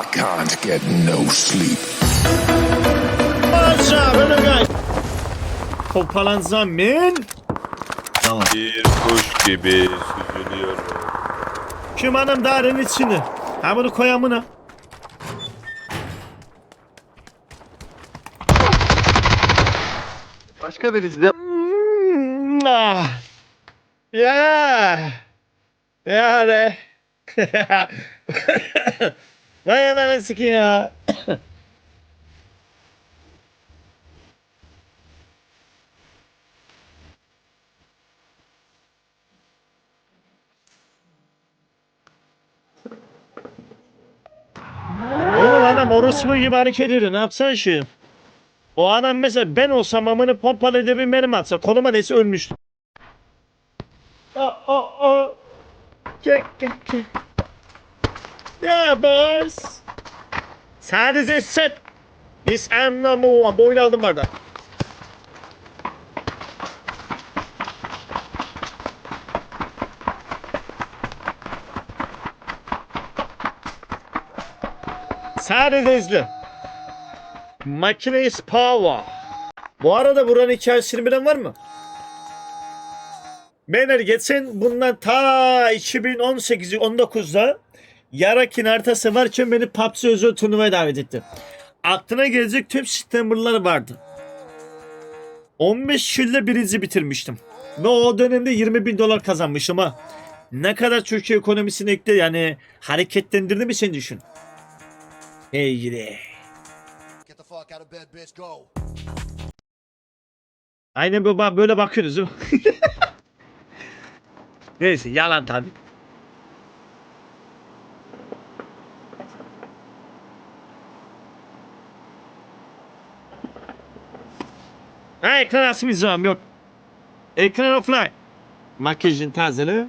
I can't get no sleep. Kopalan zamin. Tamam. Bir kuş gibi süzülüyorum. Kim hanım darın içini. Ha bunu koy amına. Başka birisi de ah. Ya. Ya ne? Vay ananı sikeyim ya. Oğlum adam orospu gibi hareket ediyor. Ne yapsan şu? O adam mesela ben olsam amını pompalı edip benim atsa koluma neyse ölmüştü. Aa, aa, aa. Gel, gel, gel. Ya boss. Sadece set. Biz anlamı boyun aldım barda. Sadece izle. Makine is power. Bu arada buranın hikayesini bilen var mı? Beyler geçen bundan ta 2018 19'da Yarakin haritası varken beni PUBG özel turnuvaya davet etti. Aklına gelecek tüm sistemlerler vardı. 15 yılda birinci bitirmiştim. Ve o dönemde 20 bin dolar kazanmışım ha. Ne kadar Türkiye ekonomisini ekle yani hareketlendirdi mi sen düşün. Hey gidi. Aynen böyle, böyle bakıyoruz değil mi? Neyse yalan tabi. Ha ekran açmayacağım yok. Ekran offline. Makyajın tazeli.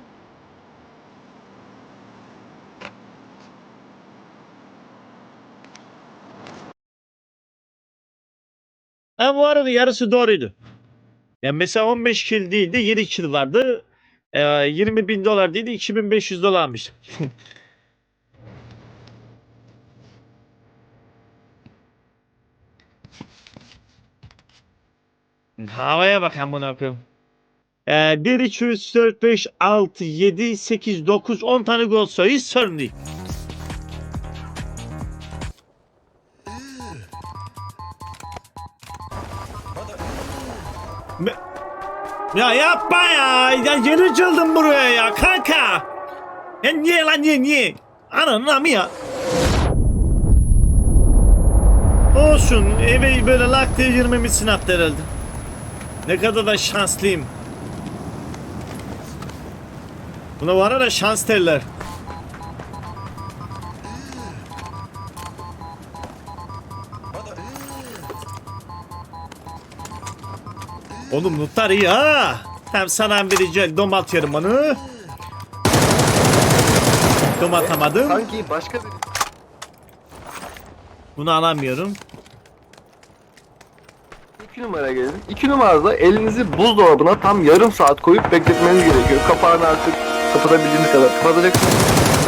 Ha bu arada yarısı doğruydu. Yani mesela 15 kill değildi 7 kill vardı. Ee, 20 bin dolar değildi 2500 dolarmış. Havaya bak amına koyayım. Ee, 1, 2, 3, 4, 5, 6, 7, 8, 9, 10 tane gol sayı hiç sorun değil. Ya yapma ya. Ya geri çıldım buraya ya kanka. Ya niye lan niye niye? Ananın amı ya. Olsun eve böyle lak diye girmemişsin hatta herhalde. Ne kadar da şanslıyım. Buna var da şans derler. Oğlum notlar iyi ha. Hem sana rica dom atıyorum onu. Dom atamadım. sanki başka bir Bunu alamıyorum. İki numara gelin. İki numarada elinizi buzdolabına tam yarım saat koyup bekletmeniz gerekiyor. Kapağını artık kapatabildiğiniz kadar kapatacaksınız.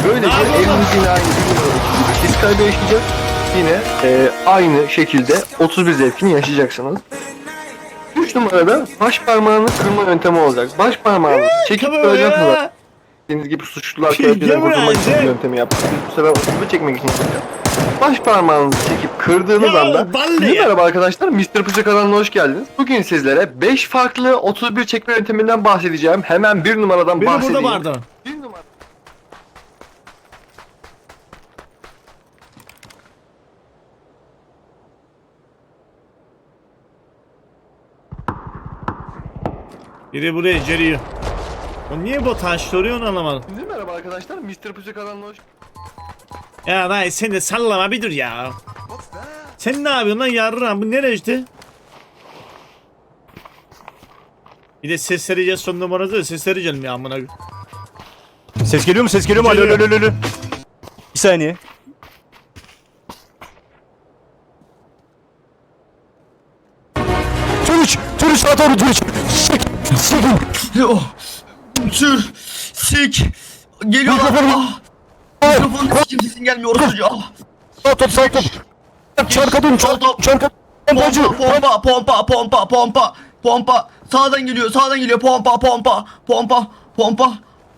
Böylece eliniz yine aynı bir numaradaki gibi his kaybı yaşayacak. Yine e, aynı şekilde 31 zevkini yaşayacaksınız. 3 numarada baş parmağını kırma yöntemi olacak. Baş parmağını çekip kıracaksınız. Dediğiniz gibi suçlular Şey, mi kurtulmak için bu yöntemi yaptık. Biz bu sefer 31 çekmek için. Baş parmağınızı çekip kırdığınız anda merhaba arkadaşlar Mr. Pusu kanalına hoş geldiniz. Bugün sizlere 5 farklı 31 çekme yönteminden bahsedeceğim. Hemen bir numaradan Biri bahsedeyim. burada vardı. Bir numara. Biri buraya geliyor. O niye bu taş duruyor onu anlamadım. Size merhaba arkadaşlar Mr. Pusu kanalına hoş Ya dayı sen de sallama bir dur ya. Sen ne yapıyorsun lan yarram bu nereye işte? Bir de ses vereceğiz son numarası da ses vereceğim ya amına. Ses geliyor mu? Ses geliyor mu? Alo alo alo alo. Bir saniye. Turuç! Turuç sağa doğru Turuç! Sik! Sikin! Oh. Sür. Sik. Geliyor. Mikrofonu- Ah. Mikrofonu sikim sesin gelmiyor orospucu. Ah. Sağ top sağ top. Çarka dön çarka. Pompacı. Pompa, pompa, pompa, pompa, pompa. Sağdan geliyor, sağdan geliyor. Pompa, pompa, pompa, pompa,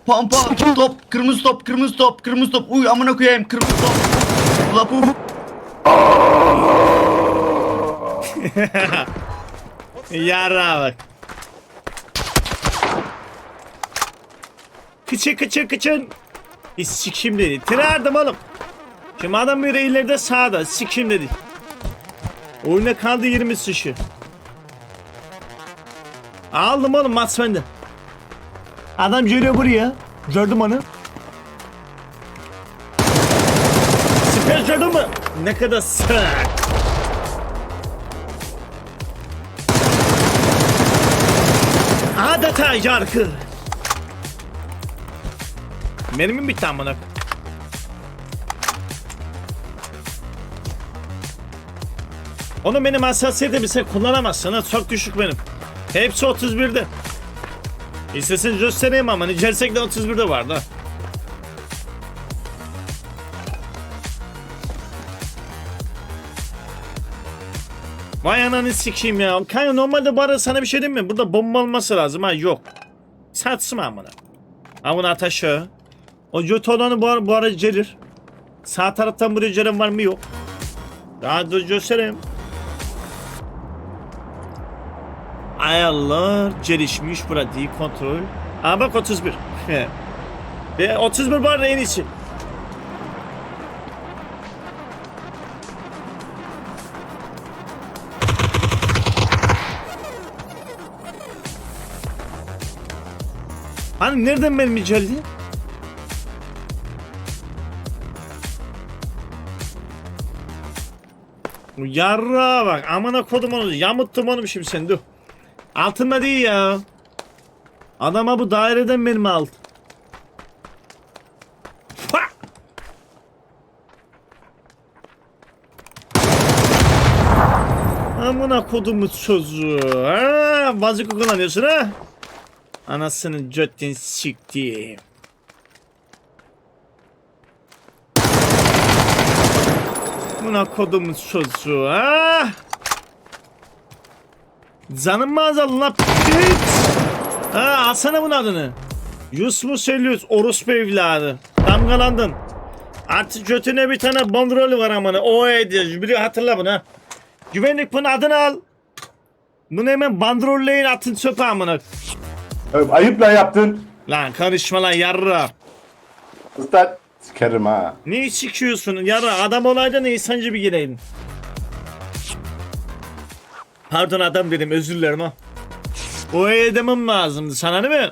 pompa. Top, kırmızı top, kırmızı top, kırmızı top. Uy amına koyayım, kırmızı top. Ula puf. Yara bak. Kıçı kıçı kıçın. E, sikim dedi. Tırardım oğlum. Şimdi adam böyle ileride sağda. Sikim dedi. Oyuna kaldı 20 sışı. Aldım oğlum maç bende. Adam geliyor buraya. Gördüm onu. Süper gördün mü? Ne kadar sert. Adeta yargı. Mermim bitti amına. Onu benim hassasiyetimi sen kullanamazsın ha çok düşük benim. Hepsi 31'de. İstesin göstereyim ama Gerçek de 31'de vardı. Vay ananı sikeyim ya. Kanka normalde bari sana bir şey diyeyim mi? Burada bomba olması lazım ha yok. Satsın amına. At aşağı. O göt olanı bu, bu ara gelir. Sağ taraftan buraya gelen var mı yok. Daha dur göstereyim. Ayarlar gelişmiş pratiği kontrol. Aa bak 31. Ve 31 bu arada en iyisi. Hani nereden benim geldi? Yarra bak amına kodum onu yamuttum onu şimdi sen dur. Altında değil ya. Adama bu daireden benim alt. Amına kodumu çocuğu. Ha, bazık kullanıyorsun ha? Anasının götten siktiğim. Buna kodumun çocuğu ha? Canım mı azaldı lan piç? Ha alsana bunun adını. Yusuf Selyus orospu evladı. Damgalandın. Artık götüne bir tane bandrolü var amına. O ediyor. Biri hatırla bunu ha. Güvenlik bunun adını al. Bunu hemen bandrolleyin atın çöpe amına. Ayıpla yaptın. Lan karışma lan yarra. Usta sikerim ha. Ne sikiyorsun yarra adam olaydı ne insancı bir gireydin. Pardon adam dedim özür dilerim ha. O edemem lazımdı sana değil mi?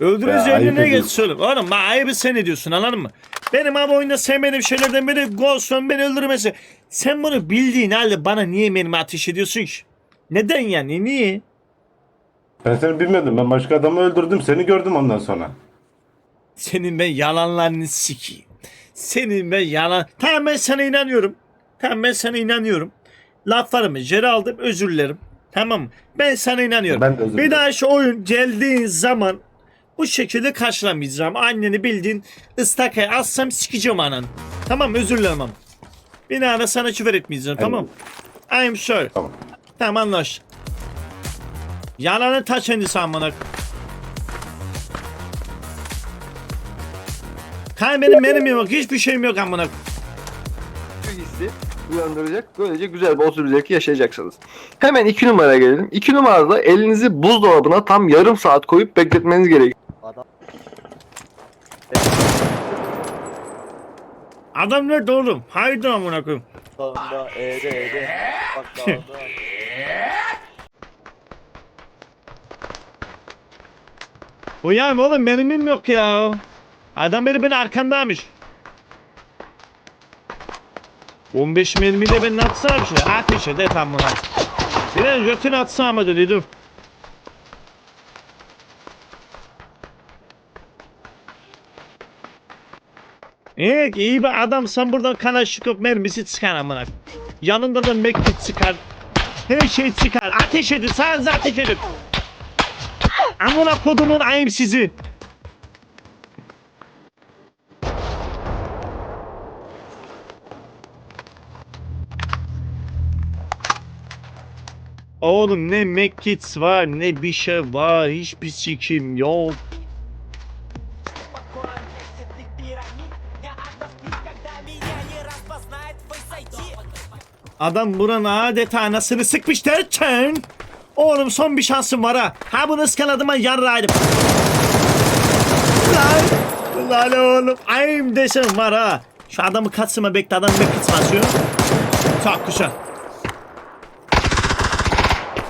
Öldürürüz Ya, ayıp önüne geç ediyorsun. söyle. Oğlum bak ayıbı sen ediyorsun anladın mı? Benim abi oyunda sevmediğim şeylerden biri Ghost'un beni öldürmesi. Sen bunu bildiğin halde bana niye benim ateş ediyorsun ki? Neden yani niye? Ben seni bilmiyordum. Ben başka adamı öldürdüm. Seni gördüm ondan sonra. Senin ben yalanlarını sikeyim. Senin ben yalan... Tamam ben sana inanıyorum. Tamam ben sana inanıyorum. Laflarımı geri aldım özür dilerim. Tamam mı? Ben sana inanıyorum. Ben de özür Bir dilerim. daha şu oyun geldiğin zaman bu şekilde karşılamayacağım. Anneni bildiğin ıstakaya assam sikeceğim anan. Tamam özür dilerim ama. Bir daha da sana küfür etmeyeceğim tamam mı? I'm sorry. Tamam. Tamam anlaş. Yalanı taç endisi amına. Kan benim benim yok. Hiçbir şeyim yok amına. Şu hissi uyandıracak. Böylece güzel bir 31 zevki yaşayacaksınız. Hemen 2 numaraya gelelim. 2 numarada elinizi buzdolabına tam yarım saat koyup bekletmeniz gerekiyor. Adam nerede oğlum? Haydi amına koyayım. Sağında. Bak sağında. Uyan oğlum benim yok ya. Adam beni beni arkandaymış. 15 mermiyle ben atsana bir şey. Ateş et et amına. Biraz götünü atsana mı dedi dur. Evet iyi bir adamsan buradan kana çıkıp mermisi çıkar amına. Yanında da mektup çıkar. Her şey çıkar. Ateş edin. Sadece ateş edin. Amına kodumun ayım sizi. Oğlum ne Mekkits var ne bir şey var. Hiçbir sikim yok. Adam buranın adeta anasını sıkmış derken Oğlum son bir şansım var ha. Ha bunu ıskaladıma yarraydım. Lan, lan oğlum. Ayım desem var ha. Şu adamı katsıma bekle adam bekle basıyor. Çok.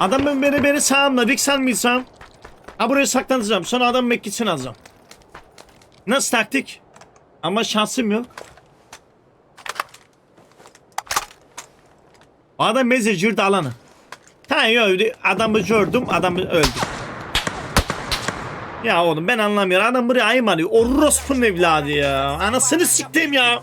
Adam ben beni beni sağımla Rick sanmıyorsam. Ha buraya saklanacağım. Sonra adam mekkisini alacağım. Nasıl taktik? Ama şansım yok. O adam mezecirdi alanı. Ha öldü. Adamı gördüm. Adamı öldü. Ya oğlum ben anlamıyorum. Adam buraya ayım arıyor. Orospu'nun evladı ya. Anasını siktim ya.